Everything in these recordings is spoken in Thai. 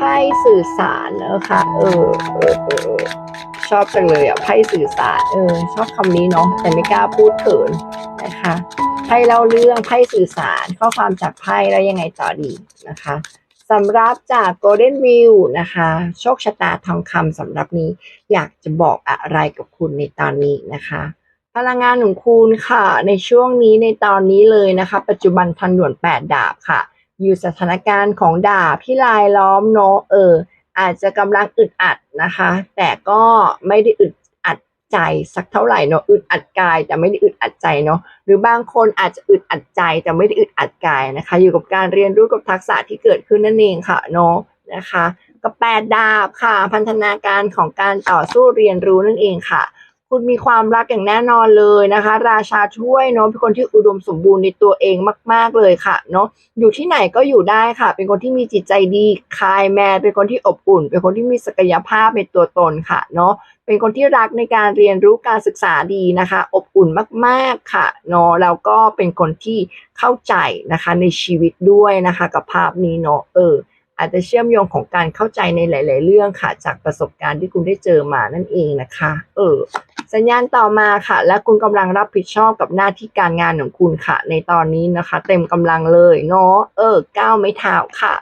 ไพ่สื่อสารนะคะเออเออเออชอบจังเลยอะไพ่สื่อสารเออชอบคำนี้เนาะแต่ไม่กล้าพูดเขินนะคะไพ่เล่าเรื่องไพ่สื่อสารข้อความจากไพ่แล้วยังไงต่อดีนะคะสำหรับจาก Golden View นะคะ โชคชะตาทองคำสำหรับนี้อยากจะบอกอะไรกับคุณในตอนนี้นะคะ พลังงานของคุณค่ะ ในช่วงนี้ในตอนนี้เลยนะคะ ปัจจุบันทันด่วนแปดดาบค่ะ อยู่สถานการณ์ของดาบที่ลายล้อมเนาะเออ อาจจะกำลังอึดอัดนะคะ แต่ก็ไม่ได้อึดอัดใจสักเท่าไหร่เนาะอึดอัดกาย แต่ไม่ได้อึดอัดใจเนาะหรือบางคนอาจจะอึดอัดใจแต่ไม่ได้อึดอัดกายนะคะ อยู่กับการเรียนรู้กับทักษะที่เกิดขึ้นนั่นเองค่ะเนาะนะคะกับแปดดาบค่ะ พันธนาการของการต่อสู้เรียนรู้นั่นเองค่ะ คุณมีความรักอย่างแน่นอนเลยนะคะ ราชาช่วยเนาะเป็นคนที่อุดมสมบูรณ์ในตัวเองมาก ๆเลยค่ะเนาะอยู่ที่ไหนก็อยู่ได้ค่ะ เป็นคนที่มีจิตใจดีคายแมนเป็นคนที่อบอุ่น เป็นคนที่มีศักยภาพในตัวตนค่ะเนาะเป็นคนที่รักในการเรียนรู้การศึกษาดีนะคะ อบอุ่นมาก ๆค่ะเนาะแล้วก็เป็นคนที่เข้าใจนะคะในชีวิตด้วยนะคะ กับภาพนี้เนาะเอออาจจะเชื่อมโยงของการเข้าใจในหลาย ๆ เรื่องค่ะ จากประสบการณ์ที่คุณได้เจอมานั่นเองนะคะ เออ สัญญาณต่อมาค่ะ และคุณกำลังรับผิดชอบกับหน้าที่การงานของคุณค่ะ ในตอนนี้นะคะ เต็มกำลังเลยเนาะเออก้าวไม่เท้าค่ะ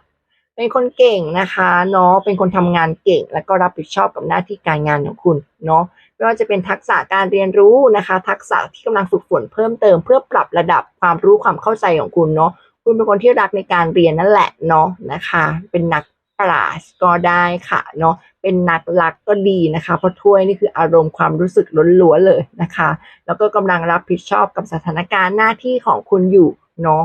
เป็นคนเก่งนะคะเนาะเป็นคนทำงานเก่ง แล้วก็รับผิดชอบกับหน้าที่การงานของคุณเนาะไม่ว่าจะเป็นทักษะการเรียนรู้นะคะ ทักษะที่กำลังฝึกฝนเพิ่มเติม เพื่อปรับระดับความรู้ความเข้าใจของคุณเนาะคุณเป็นคนที่รักในการเรียนนั่นแหละเนาะนะคะ เป็นนัก ปราชญ์ก็ได้ค่ะเนาะเป็นนักรักก็ดีนะคะ เพราะถ้วยนี่คืออารมณ์ความรู้สึกล้วนๆเลยนะคะ แล้วก็กำลังรับผิดชอบกับสถานการณ์หน้าที่ของคุณอยู่เนาะ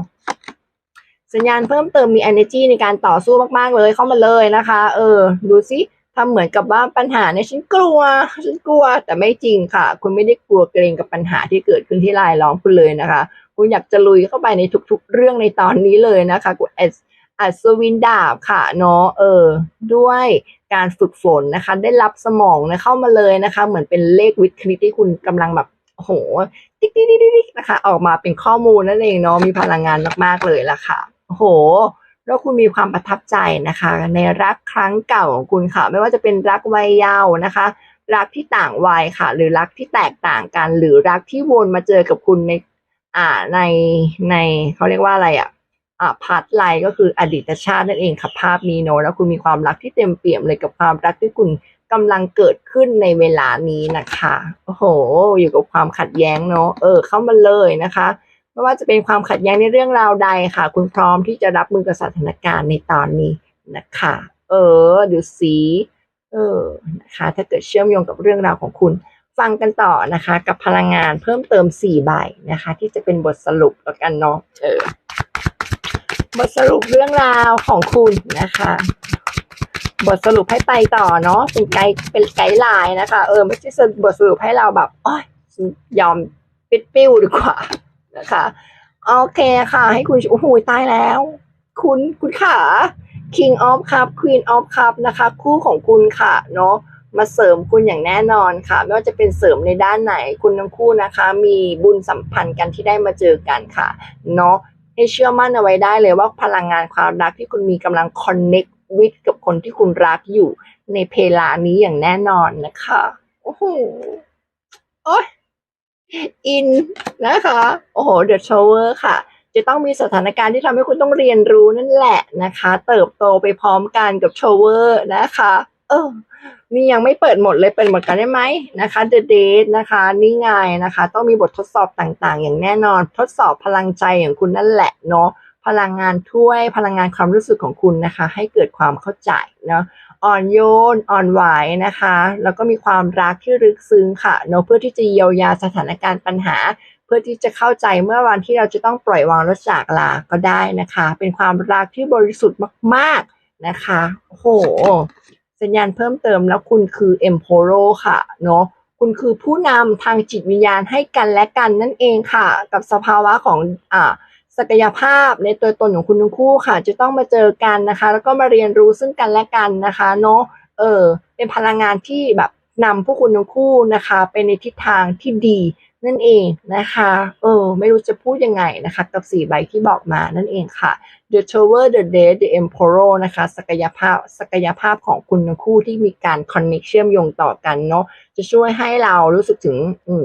สัญญาณเพิ่มเติมมี energy ในการต่อสู้มาก ๆ เลยเข้ามาเลยนะคะ เออ ดูสิทำเหมือนกับว่าปัญหาเนี่ยฉันกลัวฉันกลัวแต่ไม่จริงค่ะ คุณไม่ได้กลัวเกรงกับปัญหาที่เกิดขึ้นที่รายล้อมคุณเลยนะคะ คุณอยากจะลุยเข้าไปในทุก ๆ เรื่องในตอนนี้เลยนะคะคุณ อัศวินดาบค่ะเนาะเออ ด้วยการฝึกฝนนะคะ ได้รับสมองนะเข้ามาเลยนะคะ เหมือนเป็นเลขวิทย์คณิตที่คุณกำลังแบบโอ้โหติ๊กติ๊กติ๊กติ๊กนะคะ ออกมาเป็นข้อมูลนั่นเองเนาะมีพลังงานมากๆเลยล่ะค่ะโอ้โหแล้วคุณมีความประทับใจนะคะ ในรักครั้งเก่าของคุณค่ะ ไม่ว่าจะเป็นรักวัยเยาว์นะคะ รักที่ต่างวัยค่ะ หรือรักที่แตกต่างกัน หรือรักที่วนมาเจอกับคุณใน อ่าในในเขาเรียกว่าอะไรอะอ่า พาร์ทไลน์ก็คืออดีตชาตินั่นเองค่ะภาพนี้เนอะแล้วคุณมีความรักที่เต็มเปี่ยมเลยกับความรักที่คุณกำลังเกิดขึ้นในเวลานี้นะคะโอ้โห อยู่กับความขัดแย้งเนอะเออ เข้ามาเลยนะคะไม่ว่าจะเป็นความขัดแย้งในเรื่องราวใดค่ะ คุณพร้อมที่จะรับมือกับสถานการณ์ในตอนนี้นะคะ เออดูสีเออนะคะ ถ้าเกิดเชื่อมโยงกับเรื่องราวของคุณ ฟังกันต่อนะคะ กับพลังงานเพิ่มเติม4ใบนะคะ ที่จะเป็นบทสรุปแล้วกันเนาะเออ บทสรุปเรื่องราวของคุณนะคะ บทสรุปให้ไปต่อเนาะเป็นไกด์เป็นไกด์ไลน์นะคะ เออไม่ใช่บทสรุปให้เราแบบโอ้ยยอมปิดปิ้วดีกว่านะคะโอเคค่ะ ให้คุณโอ้โหตายแล้ว คุณคุณขา King of Cup Queen of Cup นะคะ คู่ของคุณค่ะเนาะมาเสริมคุณอย่างแน่นอนค่ะ ไม่ว่าจะเป็นเสริมในด้านไหนคุณทั้งคู่นะคะ มีบุญสัมพันธ์กันที่ได้มาเจอกันค่ะ เนาะ ให้เชื่อมั่นเอาไว้ได้เลยว่าพลังงานความรักที่คุณมีกำลัง connect with กับคนที่คุณรักอยู่ในเพลานี้อย่างแน่นอนนะคะโอ้โหโอ้ยอินนะคะ โอ้โห The Shower ค่ะ จะต้องมีสถานการณ์ที่ทำให้คุณต้องเรียนรู้นั่นแหละนะคะ เติบโตไปพร้อมกันกับโชเวอร์นะคะ เออนี่ยังไม่เปิดหมดเลยเปิดหมดกันได้ไหมนะคะ The Date นะคะ นี่ไงนะคะ ต้องมีบททดสอบต่างๆ อย่างแน่นอน ทดสอบพลังใจของคุณนั่นแหละเนาะพลังงานถ้วยพลังงานความรู้สึกของคุณนะคะ ให้เกิดความเข้าใจเนาะอ่อนโยนอ่อนไหวนะคะ แล้วก็มีความรักที่ลึกซึ้งค่ะเนาะเพื่อที่จะเยียวยาสถานการณ์ปัญหา เพื่อที่จะเข้าใจเมื่อวันที่เราจะต้องปล่อยวางและจากลาก็ได้นะคะ เป็นความรักที่บริสุทธิ์มาก ๆนะคะโอ้โห สัญญาณเพิ่มเติมแล้วคุณคือ e m p o r o ค่ะเนาะคุณคือผู้นำทางจิตวิญญาณให้กันและกันนั่นเองค่ะ กับสภาวะของอ่าศักยภาพในตัวตนของคุณทั้งคู่ค่ะ จะต้องมาเจอกันนะคะ แล้วก็มาเรียนรู้ซึ่งกันและกันนะคะเนาะเออเป็นพลังงานที่แบบนำพวกคุณทั้งคู่นะคะ ไปในทิศทางที่ดี นั่นเองนะคะเออไม่รู้จะพูดยังไงนะคะ กับสี่ใบที่บอกมานั่นเองค่ะ The Tower The Dead The Emperor นะคะศักยภาพศักยภาพของคุณทั้งคู่ที่มีการ connect เชื่อมโยงต่อกันเนาะจะช่วยให้เรารู้สึกถึงอื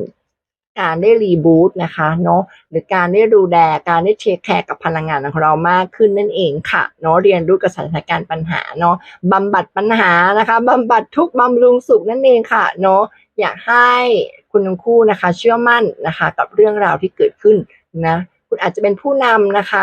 การได้รีบูตนะคะเนาะหรือการได้ดูแลการได้เทคแคร์กับพลังงานของเรามากขึ้นนั่นเองค่ะเนาะเรียนรู้กับสถานการณ์ปัญหาเนาะบำบัดปัญหานะคะบำบัดทุกบำรุงสุขนั่นเองค่ะเนาะอยากให้ คุณทั้งคู่นะคะ เชื่อมั่นนะคะ กับเรื่องราวที่เกิดขึ้นนะคุณอาจจะเป็นผู้นำนะคะ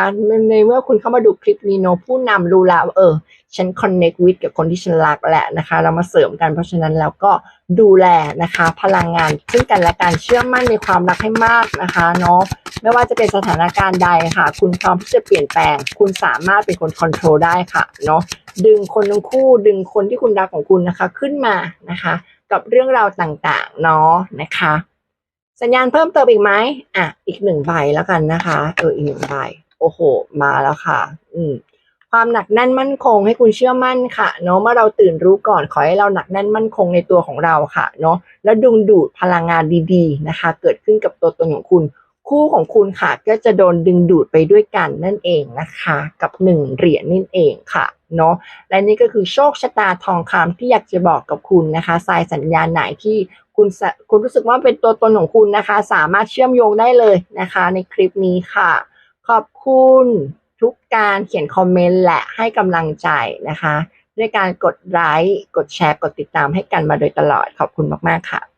ในเมื่อคุณเข้ามาดูคลิปนี้เนาะผู้นำรู้แล้วเออ ฉัน connect with กับคนที่ฉันรักแหละนะคะ เรามาเสริมกันเพราะฉะนั้นแล้วก็ดูแลนะคะ พลังงานซึ่งกันและการเชื่อมั่นในความรักให้มากนะคะเนาะไม่ว่าจะเป็นสถานการณ์ใดค่ะ คุณพร้อมที่จะเปลี่ยนแปลง คุณสามารถเป็นคน control ได้ค่ะเนาะดึงคนทั้งคู่ ดึงคนที่คุณรักของคุณนะคะ ขึ้นมานะคะ กับเรื่องราวต่างๆเนาะนะคะ สัญญาณเพิ่มเติมอีกไหมอะ อีกหนึ่งใบแล้วกันนะคะเอออีกหนึ่งใบโอ้โห มาแล้วค่ะ อืมความหนักแน่นมั่นคงให้คุณเชื่อมั่นค่ะ เนาะเมื่อเราตื่นรู้ก่อนขอให้เราหนักแน่นมั่นคงในตัวของเราค่ะ เนาะแล้วดึงดูดพลังงานดีๆนะคะ เกิดขึ้นกับตัวตนของคุณ คู่ของคุณค่ะ ก็จะโดนดึงดูดไปด้วยกันนั่นเองนะคะ กับหนึ่งเหรียญนั่นเองค่ะ เนาะและนี่ก็คือโชคชะตาทองคำที่อยากจะบอกกับคุณนะคะสายสัญญาณไหนที่คุณคุณรู้สึกว่าเป็นตัวตนของคุณนะคะ สามารถเชื่อมโยงได้เลยนะคะ ในคลิปนี้ค่ะ ขอบคุณทุกการเขียนคอมเมนต์และให้กำลังใจนะคะ ด้วยการกดไลค์กดแชร์กดติดตามให้กันมาโดยตลอดขอบคุณมาก ๆ ค่ะ